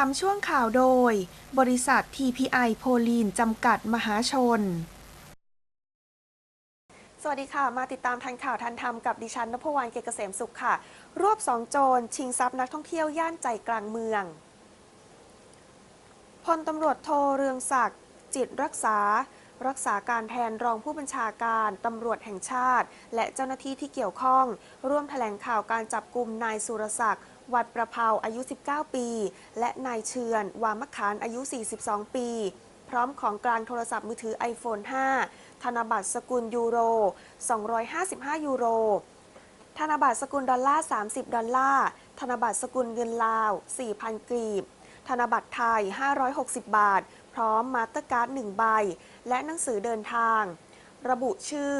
ทำช่วงข่าวโดย บริษัท TPI โพลีนจำกัดมหาชน สวัสดีค่ะ มาติดตามทันข่าวทันธรรมกับดิฉันนพวรรณเกษเกษมสุขค่ะ รวบสองโจร ชิงทรัพย์นักท่องเที่ยวย่านใจกลางเมือง พลตำรวจโทเรืองศักดิ์จิตรักษา รักษาการแทนรองผู้บัญชาการตำรวจแห่งชาติ และเจ้าหน้าที่ที่เกี่ยวข้อง ร่วมแถลงข่าวการจับกลุ่มนายสุรศักดิ์ วัดประเพาอายุ 19 ปี และนายเชือน วามะขานอายุ 42 ปี พร้อมของกลางโทรศัพท์มือถือ iPhone 5 ธนบัตรสกุลยูโร 255 ยูโร ธนบัตรสกุลดอลลาร์ 30 ดอลลาร์ ธนบัตรสกุลเงินลาว 4,000 กรีบ ธนบัตรไทย 560 บาท พร้อมมาสเตอร์การ์ด 1 ใบ และหนังสือเดินทาง ระบุชื่อ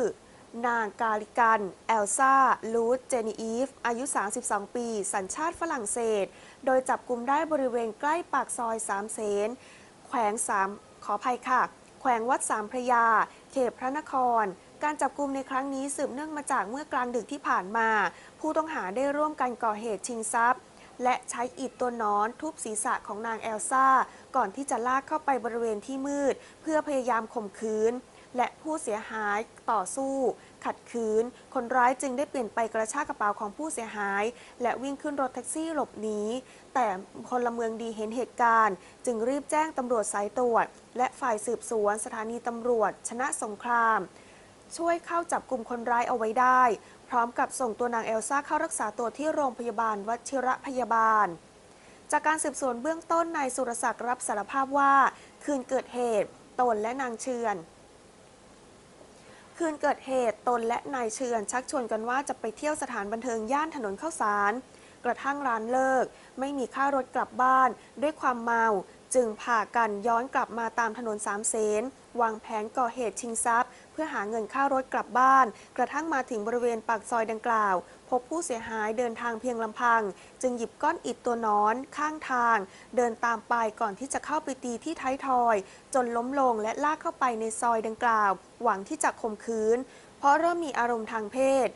นางกาลิกันเอลซ่าลูด เจนีอีฟ อายุ 32 ปี สัญชาติฝรั่งเศส โดยจับกลุ่มได้บริเวณใกล้ปากซอยสามเสน แขวงสามขออภัยค่ะ แขวงวัดสามพระยา เขตพระนคร การจับกลุ่มในครั้งนี้สืบเนื่องมาจากเมื่อกลางดึกที่ผ่านมา ผู้ต้องหาได้ร่วมกันก่อเหตุชิงทรัพย์ และใช้อิฐตัวนอนทุบศีรษะของนางเอลซ่าก่อนที่จะลากเข้าไปบริเวณที่มืด เพื่อพยายามข่มขืน และผู้เสียหายต่อสู้ ขัดขืน คนร้ายจึงได้เปลี่ยนไปกระชากกระเป๋าของผู้เสียหาย และวิ่งขึ้นรถแท็กซี่หลบหนีแต่พลเมืองดีเห็นเหตุการณ์ จึงรีบแจ้งตำรวจสายตรวจ และฝ่ายสืบสวนสถานีตำรวจ ชนะสงคราม ช่วยเข้าจับกลุ่มคนร้ายเอาไว้ได้ พร้อมกับส่งตัวนางเอลซ่าเข้ารักษาตัวที่โรงพยาบาลวชิระพยาบาลจากการสืบสวนเบื้องต้นนายสุรศักดิ์รับสารภาพว่า คืนเกิดเหตุตนและนางเชือน คืนเกิดเหตุตนและนายเชือนชักชวนกันว่าจะไปเที่ยวสถานบันเทิงย่านถนนข้าวสาร กระทั่งร้านเลิก ไม่มีค่ารถกลับบ้าน ด้วยความเมา จึงพากันย้อนกลับมาตามถนนสามเสน วางแผนก่อเหตุชิงทรัพย์ เพื่อหาเงินค่ารถกลับบ้าน กระทั่งมาถึงบริเวณปากซอยดังกล่าว พบผู้เสียหายเดินทางเพียงลำพัง จึงหยิบก้อนอิฐตัวนอนข้างทาง เดินตามไปก่อนที่จะเข้าไปตีที่ท้ายทอย จนล้มลงและลากเข้าไปในซอยดังกล่าว หวังที่จะข่มขืน เพราะเริ่มมีอารมณ์ทางเพศ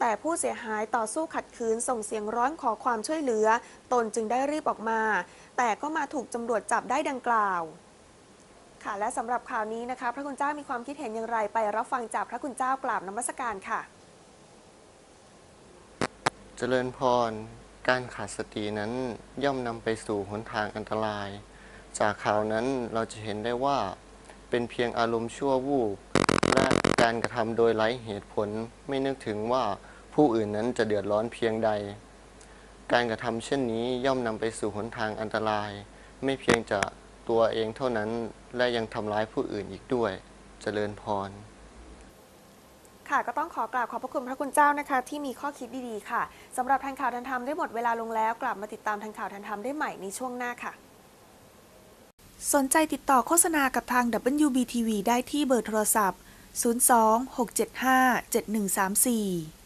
แต่ผู้เสียหายต่อสู้ขัดขืนส่งเสียงร้องขอความช่วยเหลือ ตนจึงได้รีบออกมา แต่ก็มาถูกตำรวจจับได้ดังกล่าว ค่ะ และสำหรับข่าวนี้นะคะ พระคุณเจ้ามีความคิดเห็นอย่างไรไปรับฟังจากพระคุณเจ้ากราบนมัสการค่ะ เจริญพร การขาดสตินั้นย่อมนำไปสู่หนทางอันตราย จากข่าวนั้นเราจะเห็นได้ว่า เป็นเพียงอารมณ์ชั่ววูบและการกระทำโดยไร้เหตุผลไม่นึกถึงว่าผู้อื่นนั้นจะเดือดร้อนเพียงใด การกระทำเช่นนี้ย่อมนำไปสู่หนทางอันตราย ไม่เพียงจะ ตัวเองเท่านั้นและยังทำร้ายผู้อื่นอีกด้วยเจริญพร ค่ะก็ต้องขอกราบขอบพระคุณพระคุณเจ้านะคะ ที่มีข้อคิดดีๆค่ะสำหรับทันข่าวทันธรรมได้หมดเวลาลงแล้วกลับมาติดตามทันข่าวทันธรรมได้ใหม่ในช่วงหน้าค่ะ สนใจติดต่อโฆษณากับทาง WBTV ได้ที่เบอร์โทรศัพท์ 02 675 7134